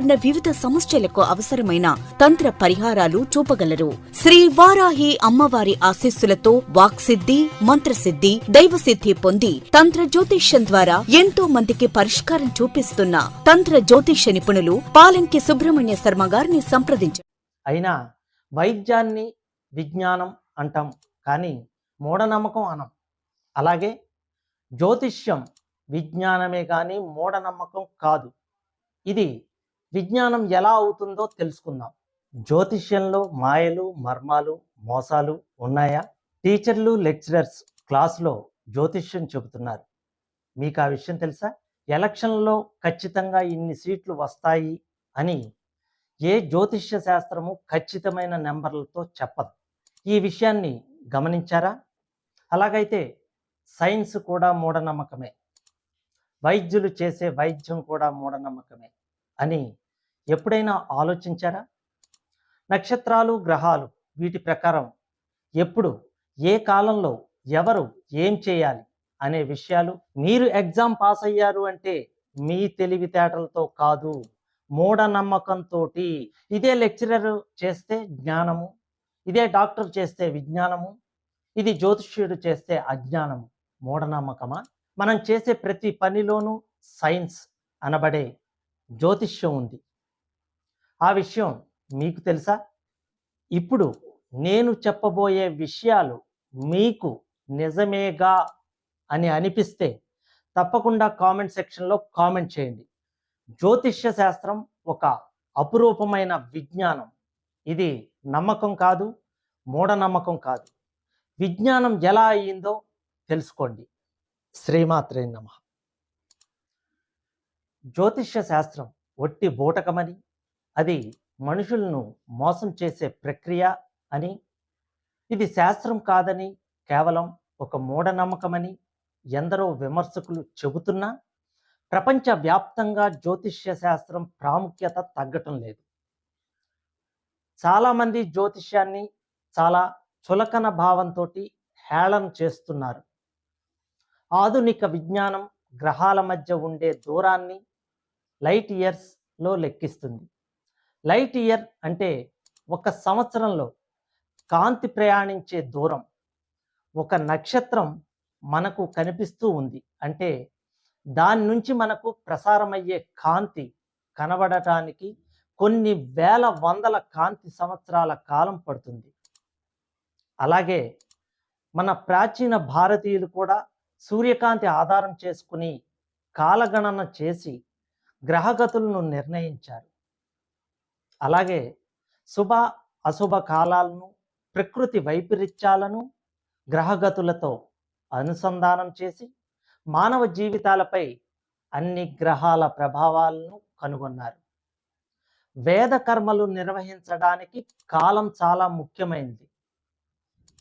వివిధ సమస్యలకు అవసరమైన తంత్ర పరిహారాలు చూపగలరు. శ్రీ వారాహి అమ్మవారి ఆశీస్సులతో వాక్సిద్ధి మంత్రసిద్ధి దైవసిద్ధి పొంది తంత్ర జ్యోతిష్యం ద్వారా ఎంతో మందికి పరిష్కారం చూపిస్తున్న తంత్ర జ్యోతిష్య నిపుణులు పాలంకి సుబ్రహ్మణ్య శర్మ గారిని సంప్రదించారు అయినా వైద్యాన్ని విజ్ఞానం అంటాం కానీ మూఢనమ్మకం అనం. అలాగే జ్యోతిష్యం విజ్ఞానమే కానీ మూఢనమ్మకం కాదు. ఇది విజ్ఞానం ఎలా అవుతుందో తెలుసుకుందాం. జ్యోతిష్యంలో మాయలు మర్మాలు మోసాలు ఉన్నాయా? టీచర్లు లెక్చరర్స్ క్లాస్లో జ్యోతిష్యం చెబుతున్నారు. మీకు ఆ విషయం తెలుసా? ఎలక్షన్లో ఖచ్చితంగా ఇన్ని సీట్లు వస్తాయి అని ఏ జ్యోతిష్య శాస్త్రము ఖచ్చితమైన నెంబర్లతో చెప్పదు. ఈ విషయాన్ని గమనించారా? అలాగైతే సైన్స్ కూడా మూఢనమ్మకమే. వైద్యులు చేసే వైద్యం కూడా మూఢనమ్మకమే అని ఎప్పుడైనా ఆలోచించారా? నక్షత్రాలు గ్రహాలు వీటి ప్రకారం ఎప్పుడు ఏ కాలంలో ఎవరు ఏం చేయాలి అనే విషయాలు మీరు ఎగ్జామ్ పాస్ అయ్యారు అంటే మీ తెలివితేటలతో కాదు మూఢనమ్మకంతో ఇదే లెక్చరర్ చేస్తే జ్ఞానము ఇదే డాక్టర్ చేస్తే విజ్ఞానము ఇది జ్యోతిష్యుడు చేస్తే అజ్ఞానము. మూఢనమ్మకమా? మనం చేసే ప్రతి పనిలోనూ సైన్స్ అనబడే జ్యోతిష్యం ఉంది. ఆ విషయం మీకు తెలుసా? ఇప్పుడు నేను చెప్పబోయే విషయాలు మీకు నిజమేగా అని అనిపిస్తే తప్పకుండా కామెంట్ సెక్షన్లో కామెంట్ చేయండి. జ్యోతిష్య శాస్త్రం ఒక అపురూపమైన విజ్ఞానం. ఇది నమ్మకం కాదు మూఢనమ్మకం కాదు. విజ్ఞానం ఎలా అయ్యిందో తెలుసుకోండి. శ్రీమాత్రే నమ. జ్యోతిష్య శాస్త్రం ఒట్టి బూటకమని అది మనుషులను మోసం చేసే ప్రక్రియ అని. ఇది శాస్త్రం కాదని కేవలం ఒక మూఢనమ్మకమని ఎందరో విమర్శకులు చెబుతున్నా ప్రపంచ వ్యాప్తంగా జ్యోతిష్య శాస్త్రం ప్రాముఖ్యత తగ్గటం లేదు. చాలామంది జ్యోతిష్యాన్ని చాలా చులకన భావంతో హేళన చేస్తున్నారు. ఆధునిక విజ్ఞానం గ్రహాల మధ్య ఉండే దూరాన్ని లైట్ ఇయర్స్లో లెక్కిస్తుంది. లైట్ ఇయర్ అంటే ఒక సంవత్సరంలో కాంతి ప్రయాణించే దూరం ఒక నక్షత్రం మనకు కనిపిస్తూ ఉంది. అంటే దాని నుంచి మనకు ప్రసారమయ్యే కాంతి కనబడటానికి కొన్ని వేల వందల కాంతి సంవత్సరాల కాలం పడుతుంది. అలాగే మన ప్రాచీన భారతీయులు కూడా సూర్యకాంతి ఆధారం చేసుకుని కాలగణన చేసి గ్రహగతులను నిర్ణయించారు. అలాగే శుభ అశుభ కాలాలను ప్రకృతి వైపరీత్యాలను గ్రహగతులతో అనుసంధానం చేసి మానవ జీవితాలపై అన్ని గ్రహాల ప్రభావాలను కనుగొన్నారు. వేద కర్మలు నిర్వహించడానికి కాలం చాలా ముఖ్యమైనది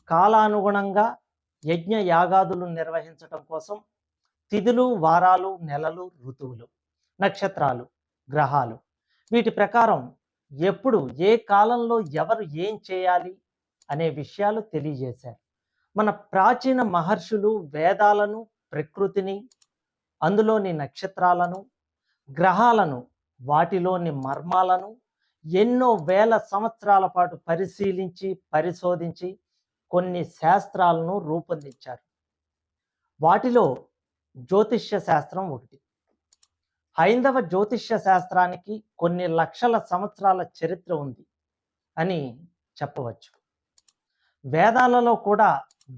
కాలానుగుణంగా యజ్ఞ యాగాదులు నిర్వహించడం కోసం తిథులు వారాలు నెలలు ఋతువులు నక్షత్రాలు గ్రహాలు వీటి ప్రకారం ఎప్పుడు ఏ కాలంలో ఎవరు ఏం చేయాలి అనే విషయాలు తెలియజేశారు. మన ప్రాచీన మహర్షులు వేదాలను ప్రకృతిని అందులోని నక్షత్రాలను గ్రహాలను వాటిలోని మర్మాలను ఎన్నో వేల సంవత్సరాల పాటు పరిశీలించి పరిశోధించి కొన్ని శాస్త్రాలను రూపొందించారు. వాటిలో జ్యోతిష్య శాస్త్రం ఒకటి. హైందవ జ్యోతిష్య శాస్త్రానికి కొన్ని లక్షల సంవత్సరాల చరిత్ర ఉంది అని చెప్పవచ్చు. వేదాలలో కూడా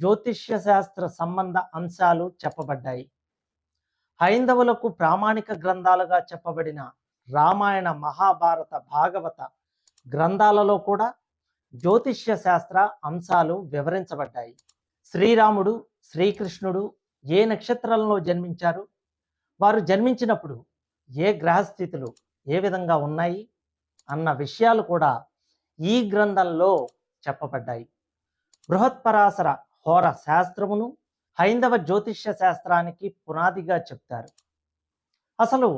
జ్యోతిష్య శాస్త్ర సంబంధ అంశాలు చెప్పబడ్డాయి. హైందవులకు ప్రామాణిక గ్రంథాలుగా చెప్పబడిన రామాయణ మహాభారత భాగవత గ్రంథాలలో కూడా జ్యోతిష్య శాస్త్ర అంశాలు వివరించబడ్డాయి. శ్రీరాముడు శ్రీకృష్ణుడు ఏ నక్షత్రంలో జన్మించారు? వారు జన్మించినప్పుడు ఏ గ్రహస్థితులు ఏ విధంగా ఉన్నాయి అన్న విషయాలు కూడా ఈ గ్రంథంలో చెప్పబడ్డాయి. బృహత్పరాశర హోర శాస్త్రమును హైందవ జ్యోతిష్య శాస్త్రానికి పునాదిగా చెప్తారు. అసలు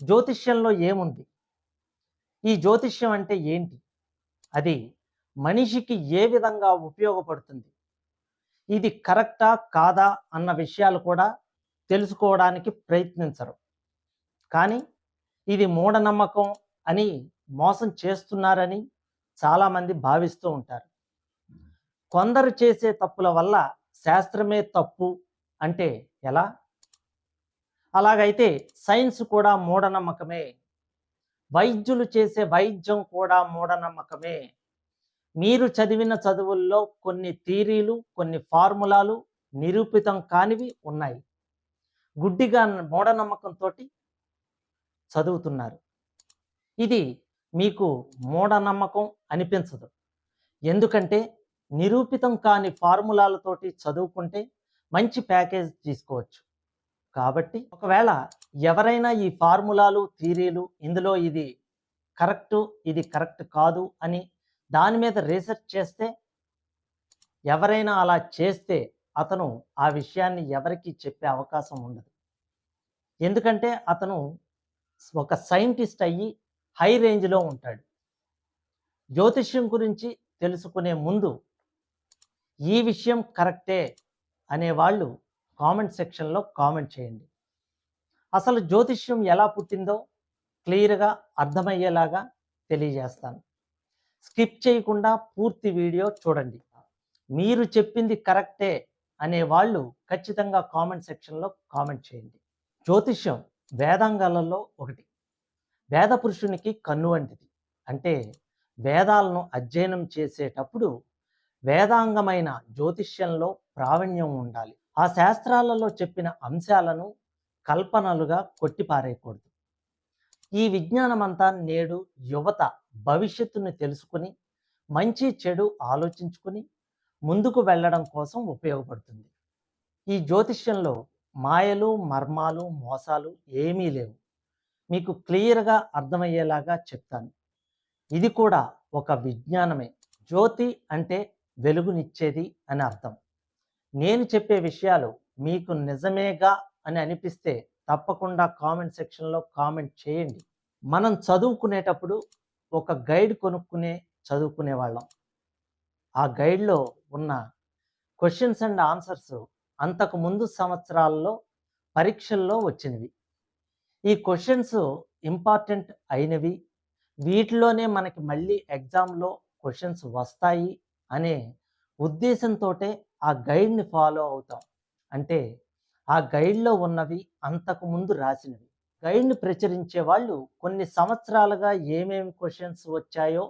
జ్యోతిష్యంలో ఏముంది? ఈ జ్యోతిష్యం అంటే ఏంటి? అది మనిషికి ఏ విధంగా ఉపయోగపడుతుంది? ఇది కరెక్టా కాదా అన్న విషయాలు కూడా తెలుసుకోవడానికి ప్రయత్నించరు. కానీ ఇది మూఢనమ్మకం అని మోసం చేస్తున్నారని చాలామంది భావిస్తూ ఉంటారు. కొందరు చేసే తప్పుల వల్ల శాస్త్రమే తప్పు అంటే ఎలా? అలాగైతే సైన్స్ కూడా మూఢనమ్మకమే. వైద్యులు చేసే వైద్యం కూడా మూఢనమ్మకమే. మీరు చదివిన చదువుల్లో కొన్ని థీరీలు కొన్ని ఫార్ములాలు నిరూపితం కానివి ఉన్నాయి. గుడ్డిగా మూఢనమ్మకంతో చదువుతున్నారు. ఇది మీకు మూఢనమ్మకం అనిపించదు. ఎందుకంటే నిరూపితం కాని ఫార్ములాలతోటి చదువుకుంటే మంచి ప్యాకేజ్ తీసుకోవచ్చు. కాబట్టి ఒకవేళ ఎవరైనా ఈ ఫార్ములాలు థీరీలు ఇందులో ఇది కరెక్ట్ ఇది కరెక్ట్ కాదు అని దాని మీద రీసెర్చ్ చేస్తే ఎవరైనా అలా చేస్తే అతను ఆ విషయాన్ని ఎవరికి చెప్పే అవకాశం ఉండదు. ఎందుకంటే అతను ఒక సైంటిస్ట్ అయ్యి హై రేంజ్లో ఉంటాడు. జ్యోతిష్యం గురించి తెలుసుకునే ముందు ఈ విషయం కరెక్టే అనేవాళ్ళు కామెంట్ సెక్షన్లో కామెంట్ చేయండి. అసలు జ్యోతిష్యం ఎలా పుట్టిందో క్లియర్గా అర్థమయ్యేలాగా తెలియజేస్తాను. స్కిప్ చేయకుండా పూర్తి వీడియో చూడండి. మీరు చెప్పింది కరెక్టే అనే వాళ్ళు ఖచ్చితంగా కామెంట్ సెక్షన్లో కామెంట్ చేయండి. జ్యోతిష్యం వేదాంగాలలో ఒకటి. వేద పురుషునికి కన్ను వంటిది. అంటే వేదాలను అధ్యయనం చేసేటప్పుడు వేదాంగమైన జ్యోతిష్యంలో ప్రావీణ్యం ఉండాలి. ఆ శాస్త్రాలలో చెప్పిన అంశాలను కల్పనలుగా కొట్టిపారేయకూడదు. ఈ విజ్ఞానమంతా నేడు యువత భవిష్యత్తును తెలుసుకుని మంచి చెడు ఆలోచించుకుని ముందుకు వెళ్ళడం కోసం ఉపయోగపడుతుంది. ఈ జ్యోతిష్యంలో మాయలు మర్మాలు మోసాలు ఏమీ లేవు. మీకు క్లియర్గా అర్థమయ్యేలాగా చెప్తాను. ఇది కూడా ఒక విజ్ఞానమే. జ్యోతి అంటే వెలుగునిచ్చేది అని అర్థం. నేను చెప్పే విషయాలు మీకు నిజమేగా అని అనిపిస్తే తప్పకుండా కామెంట్ సెక్షన్లో కామెంట్ చేయండి. మనం చదువుకునేటప్పుడు ఒక గైడ్ కొనుక్కునే చదువుకునే వాళ్ళం ఆ గైడ్లో ఉన్న క్వశ్చన్స్ అండ్ ఆన్సర్స్ అంతకు ముందు సంవత్సరాల్లో పరీక్షల్లో వచ్చినవి. ఈ క్వశ్చన్స్ ఇంపార్టెంట్ అయినవి. వీటిలోనే మనకి మళ్ళీ ఎగ్జామ్లో క్వశ్చన్స్ వస్తాయి అనే ఉద్దేశంతో ఆ గైడ్ని ఫాలో అవుతాం. అంటే ఆ గైడ్లో ఉన్నవి అంతకు ముందు రాసినవి. గైడ్ని ప్రచురించే వాళ్ళు కొన్ని సంవత్సరాలుగా ఏమేమి క్వశ్చన్స్ వచ్చాయో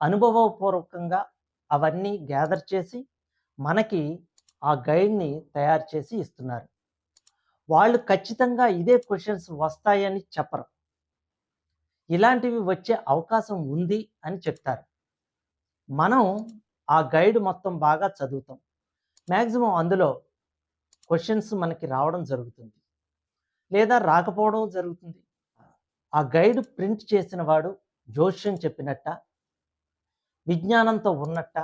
అనుభవపూర్వకంగా అవన్నీ గ్యాదర్ చేసి మనకి ఆ గైడ్ని తయారు చేసి ఇస్తున్నారు. వాళ్ళు ఖచ్చితంగా ఇదే క్వశ్చన్స్ వస్తాయని చెప్పరు. ఇలాంటివి వచ్చే అవకాశం ఉంది అని చెప్తారు. మనం ఆ గైడ్ మొత్తం బాగా చదువుతాం. మ్యాక్సిమం అందులో క్వశ్చన్స్ మనకి రావడం జరుగుతుంది. లేదా రాకపోవడం జరుగుతుంది. ఆ గైడ్ ప్రింట్ చేసిన వాడు జోష్యం చెప్పినట్ట విజ్ఞానంతో ఉన్నట్ట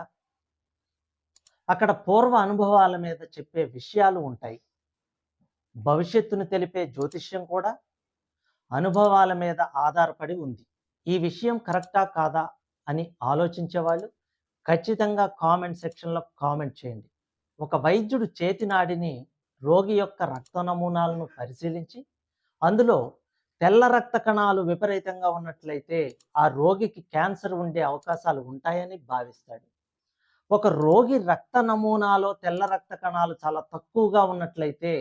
అక్కడ పూర్వ అనుభవాల మీద చెప్పే విషయాలు ఉంటాయి. భవిష్యత్తును తెలిపే జ్యోతిష్యం కూడా అనుభవాల మీద ఆధారపడి ఉంది. ఈ విషయం కరెక్టా కాదా అని ఆలోచించే వాళ్ళు ఖచ్చితంగా కామెంట్ సెక్షన్లో కామెంట్ చేయండి. ఒక వైద్యుడు చేతి నాడిని రోగి యొక్క రక్త నమూనాలను పరిశీలించి అందులో తెల్ల రక్త కణాలు విపరీతంగా ఉన్నట్లయితే ఆ రోగికి క్యాన్సర్ ఉండే అవకాశాలు ఉంటాయని భావిస్తాడు. ఒక రోగి రక్త నమూనాలో తెల్ల రక్త కణాలు చాలా తక్కువగా ఉన్నట్లయితే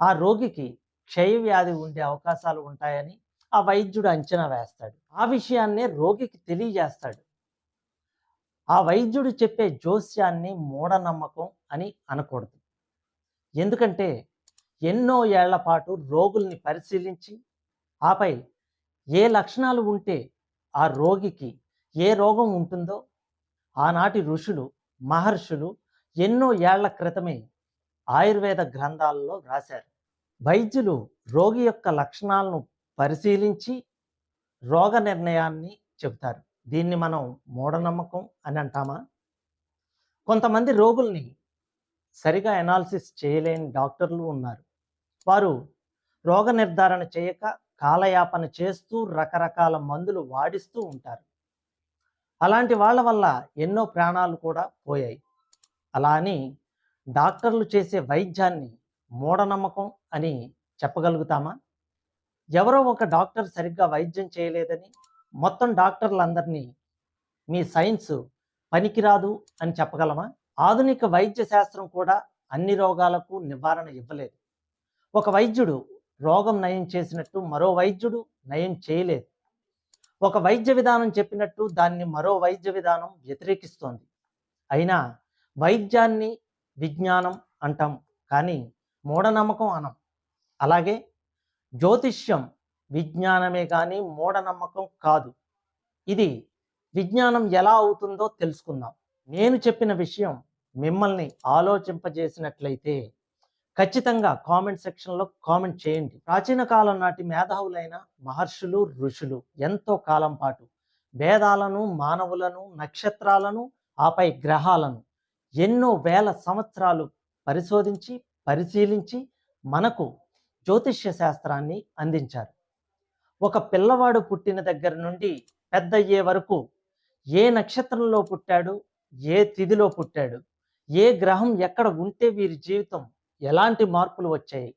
ఆ రోగికి క్షయ వ్యాధి ఉండే అవకాశాలు ఉంటాయని ఆ వైద్యుడు అంచనా వేస్తాడు. ఆ విషయాన్నే రోగికి తెలియజేస్తాడు. ఆ వైద్యుడు చెప్పే జోస్యాన్ని మూఢనమ్మకం అని అనకూడదు. ఎందుకంటే ఎన్నో ఏళ్ళ పాటు రోగుల్ని పరిశీలించి ఆపై ఏ లక్షణాలు ఉంటే ఆ రోగికి ఏ రోగం ఉంటుందో ఆనాటి ఋషులు మహర్షులు ఎన్నో ఏళ్ళ క్రితమే ఆయుర్వేద గ్రంథాలలో రాశారు వైద్యులు రోగి యొక్క లక్షణాలను పరిశీలించి రోగ నిర్ణయాన్ని చెబుతారు. దీన్ని మనం మూఢనమ్మకం అని అంటామా? కొంతమంది రోగుల్ని సరిగా ఎనాలిసిస్ చేయలేని డాక్టర్లు ఉన్నారు. వారు రోగ నిర్ధారణ చేయక కాలయాపన చేస్తూ రకరకాల మందులు వాడిస్తూ ఉంటారు. అలాంటి వాళ్ళ వల్ల ఎన్నో ప్రాణాలు కూడా పోయాయి. అలా అని డాక్టర్లు చేసే వైద్యాన్ని మూఢనమ్మకం అని చెప్పగలుగుతామా? ఎవరో ఒక డాక్టర్ సరిగ్గా వైద్యం చేయలేదని మొత్తం డాక్టర్లందరినీ మీ సైన్స్ పనికిరాదు అని చెప్పగలమా? ఆధునిక వైద్య శాస్త్రం కూడా అన్ని రోగాలకు నివారణ ఇవ్వలేదు. ఒక వైద్యుడు రోగం నయం చేసినట్టు మరో వైద్యుడు నయం చేయలేదు. ఒక వైద్య విధానం చెప్పినట్టు దాన్ని మరో వైద్య విధానం వ్యతిరేకిస్తోంది. అయినా వైద్యాన్ని విజ్ఞానం అంటాం కానీ మూఢనమ్మకం అనం. అలాగే జ్యోతిష్యం విజ్ఞానమే కానీ మూఢనమ్మకం కాదు. ఇది విజ్ఞానం ఎలా అవుతుందో తెలుసుకుందాం. నేను చెప్పిన విషయం మిమ్మల్ని ఆలోచింపజేసినట్లయితే ఖచ్చితంగా కామెంట్ సెక్షన్లో కామెంట్ చేయండి. ప్రాచీన కాలం నాటి మేధావులైన మహర్షులు ఋషులు ఎంతో కాలం పాటు వేదాలను మానవులను నక్షత్రాలను ఆపై గ్రహాలను ఎన్నో వేల సంవత్సరాలు పరిశోధించి పరిశీలించి మనకు జ్యోతిష్య శాస్త్రాన్ని అందించారు. ఒక పిల్లవాడు పుట్టిన దగ్గర నుండి పెద్దయ్యే వరకు ఏ నక్షత్రంలో పుట్టాడు ఏ తిథిలో పుట్టాడు ఏ గ్రహం ఎక్కడ ఉంటే వీరి జీవితం ఎలాంటి మార్పులు వచ్చాయి?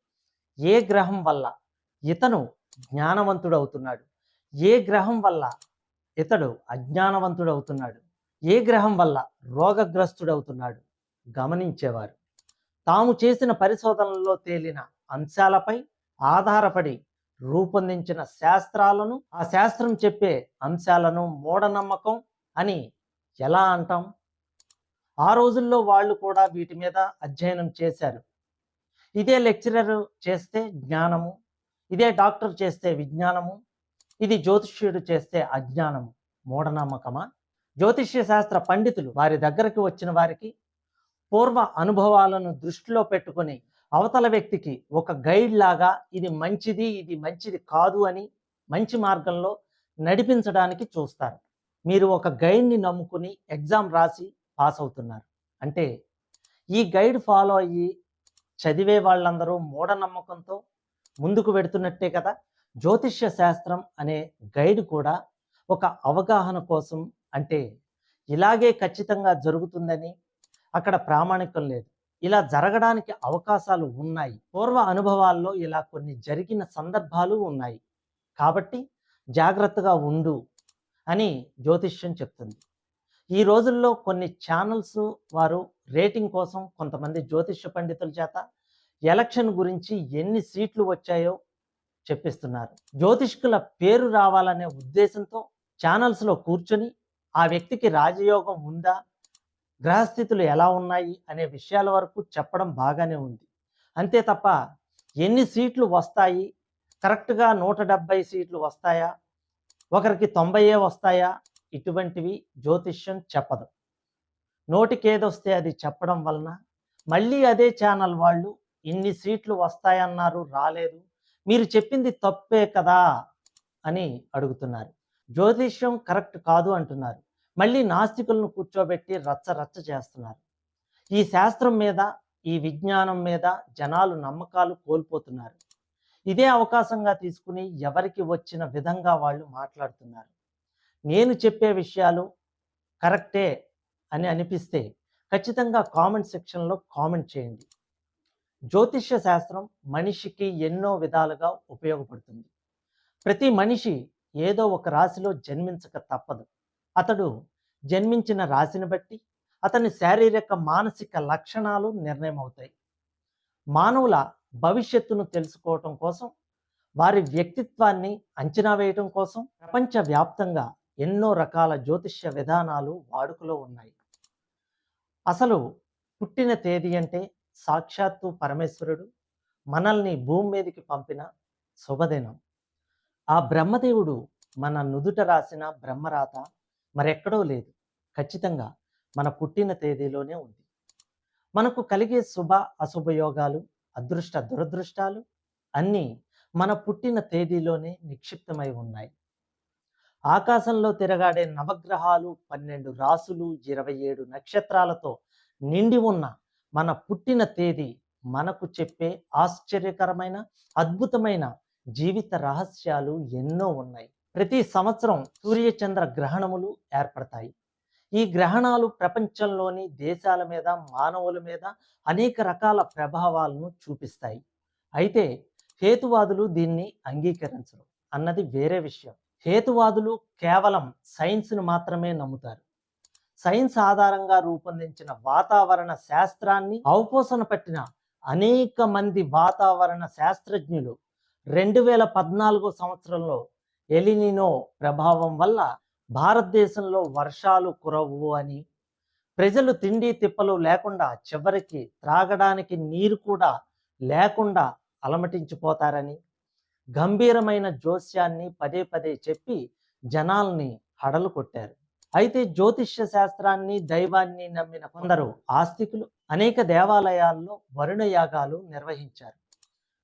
ఏ గ్రహం వల్ల ఇతను జ్ఞానవంతుడు అవుతున్నాడు ఏ గ్రహం వల్ల ఇతడు అజ్ఞానవంతుడు అవుతున్నాడు ఏ గ్రహం వల్ల రోగగ్రస్తుడవుతున్నాడు? గమనించేవారు. తాము చేసిన పరిశోధనల్లో తేలిన అంశాలపై ఆధారపడి రూపొందించిన శాస్త్రాలను ఆ శాస్త్రం చెప్పే అంశాలను మూఢనమ్మకం అని ఎలా అంటాం? ఆ రోజుల్లో వాళ్ళు కూడా వీటి మీద అధ్యయనం చేశారు. ఇదే లెక్చరర్ చేస్తే జ్ఞానము ఇదే డాక్టర్ చేస్తే విజ్ఞానము ఇది జ్యోతిష్యుడు చేస్తే అజ్ఞానము. మూఢనమ్మకమా? జ్యోతిష్య శాస్త్ర పండితులు వారి దగ్గరకు వచ్చిన వారికి పూర్వ అనుభవాలను దృష్టిలో పెట్టుకొని అవతల వ్యక్తికి ఒక గైడ్ లాగా ఇది మంచిది ఇది మంచిది కాదు అని మంచి మార్గంలో నడిపించడానికి చూస్తారు. మీరు ఒక గైడ్ని నమ్ముకుని ఎగ్జామ్ రాసి పాస్ అవుతున్నారు. అంటే ఈ గైడ్ ఫాలో అయ్యి చదివే వాళ్ళందరూ మూఢనమ్మకంతో ముందుకు వెడుతున్నట్టే కదా? జ్యోతిష్య శాస్త్రం అనే గైడ్ కూడా ఒక అవగాహన కోసం అంటే ఇలాగే ఖచ్చితంగా జరుగుతుందని అక్కడ ప్రామాణికం లేదు. ఇలా జరగడానికి అవకాశాలు ఉన్నాయి. పూర్వ అనుభవాల్లో ఇలా కొన్ని జరిగిన సందర్భాలు ఉన్నాయి. కాబట్టి జాగ్రత్తగా ఉండు అని జ్యోతిష్యం చెప్తుంది. ఈ రోజుల్లో కొన్ని ఛానల్స్ వారు రేటింగ్ కోసం కొంతమంది జ్యోతిష్య పండితుల చేత ఎలక్షన్ గురించి ఎన్ని సీట్లు వచ్చాయో చెప్పిస్తున్నారు. జ్యోతిష్కుల పేరు రావాలనే ఉద్దేశంతో ఛానల్స్లో కూర్చొని ఆ వ్యక్తికి రాజయోగం ఉందా గ్రహస్థితులు ఎలా ఉన్నాయి అనే విషయాల వరకు చెప్పడం బాగానే ఉంది. అంతే తప్ప ఎన్ని సీట్లు వస్తాయి కరెక్ట్గా నూట డెబ్బై సీట్లు వస్తాయా ఒకరికి తొంభైయే వస్తాయా ఇటువంటివి జ్యోతిష్యం చెప్పదు. నోటికేదొస్తే అది చెప్పడం వలన మళ్ళీ అదే ఛానల్ వాళ్ళు ఇన్ని సీట్లు వస్తాయన్నారు రాలేదు మీరు చెప్పింది తప్పే కదా అని అడుగుతున్నారు. జ్యోతిష్యం కరెక్ట్ కాదు అంటున్నారు. మళ్ళీ నాస్తికులను కూర్చోబెట్టి రచ్చ రచ్చ చేస్తున్నారు. ఈ శాస్త్రం మీద ఈ విజ్ఞానం మీద జనాలు నమ్మకాలు కోల్పోతున్నారు. ఇదే అవకాశంగా తీసుకుని ఎవరికి వచ్చిన విధంగా వాళ్ళు మాట్లాడుతున్నారు. నేను చెప్పే విషయాలు కరెక్టే అని అనిపిస్తే ఖచ్చితంగా కామెంట్ సెక్షన్లో కామెంట్ చేయండి. జ్యోతిష్య శాస్త్రం మనిషికి ఎన్నో విధాలుగా ఉపయోగపడుతుంది. ప్రతి మనిషి ఏదో ఒక రాశిలో జన్మించక తప్పదు. అతడు జన్మించిన రాశిని బట్టి అతని శారీరక మానసిక లక్షణాలు నిర్ణయం అవుతాయి మానవుల భవిష్యత్తును తెలుసుకోవటం కోసం వారి వ్యక్తిత్వాన్ని అంచనా వేయటం కోసం ప్రపంచవ్యాప్తంగా ఎన్నో రకాల జ్యోతిష్య విధానాలు వాడుకలో ఉన్నాయి. అసలు పుట్టిన తేదీ అంటే సాక్షాత్తు పరమేశ్వరుడు మనల్ని భూమి మీదకి పంపిన శుభదినం. ఆ బ్రహ్మదేవుడు మన నుదుట రాసిన బ్రహ్మరాత మరెక్కడో లేదు. ఖచ్చితంగా మన పుట్టిన తేదీలోనే ఉంది. మనకు కలిగే శుభ అశుభయోగాలు అదృష్ట దురదృష్టాలు అన్నీ మన పుట్టిన తేదీలోనే నిక్షిప్తమై ఉన్నాయి. ఆకాశంలో తిరగాడే నవగ్రహాలు పన్నెండు రాసులు ఇరవై ఏడు నక్షత్రాలతో నిండి ఉన్న మన పుట్టిన తేదీ మనకు చెప్పే ఆశ్చర్యకరమైన అద్భుతమైన జీవిత రహస్యాలు ఎన్నో ఉన్నాయి. ప్రతి సంవత్సరం సూర్యచంద్ర గ్రహణములు ఏర్పడతాయి. ఈ గ్రహణాలు ప్రపంచంలోని దేశాల మీద మానవుల మీద అనేక రకాల ప్రభావాలను చూపిస్తాయి. అయితే హేతువాదులు దీన్ని అంగీకరించరు. అన్నది వేరే విషయం. హేతువాదులు కేవలం సైన్స్ను మాత్రమే నమ్ముతారు. సైన్స్ ఆధారంగా రూపొందించిన వాతావరణ శాస్త్రాన్ని అవపోసన పట్టిన అనేక మంది వాతావరణ శాస్త్రజ్ఞులు రెండు వేల పద్నాలుగో సంవత్సరంలో ఎలినినో ప్రభావం వల్ల భారతదేశంలో వర్షాలు కురవు అని ప్రజలు తిండి తిప్పలు లేకుండా చివరికి త్రాగడానికి నీరు కూడా లేకుండా అలమటించిపోతారని గంభీరమైన జోస్యాన్ని పదే పదే చెప్పి జనాల్ని హడలు కొట్టారు. అయితే జ్యోతిష్య శాస్త్రాన్ని దైవాన్ని నమ్మిన కొందరు ఆస్తికులు అనేక దేవాలయాల్లో వరుణ యాగాలు నిర్వహించారు.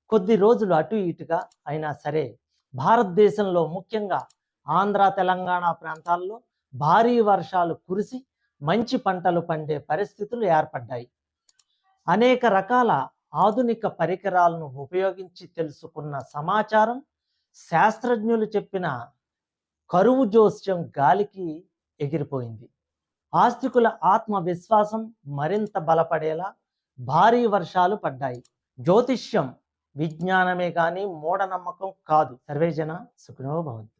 కొద్ది రోజులు అటు ఇటుగా అయినా సరే భారతదేశంలో ముఖ్యంగా ఆంధ్ర తెలంగాణ ప్రాంతాల్లో భారీ వర్షాలు కురిసి మంచి పంటలు పండే పరిస్థితులు ఏర్పడ్డాయి. అనేక రకాల ఆధునిక పరికరాలను ఉపయోగించి తెలుసుకున్న సమాచారం శాస్త్రజ్ఞులు చెప్పిన కరువు జోస్యం గాలికి ఎగిరిపోయింది. ఆస్తికుల ఆత్మవిశ్వాసం మరింత బలపడేలా భారీ వర్షాలు పడ్డాయి. జ్యోతిష్యం విజ్ఞానమే కానీ మూఢనమ్మకం కాదు. సర్వేజన సుఖనోభవంతి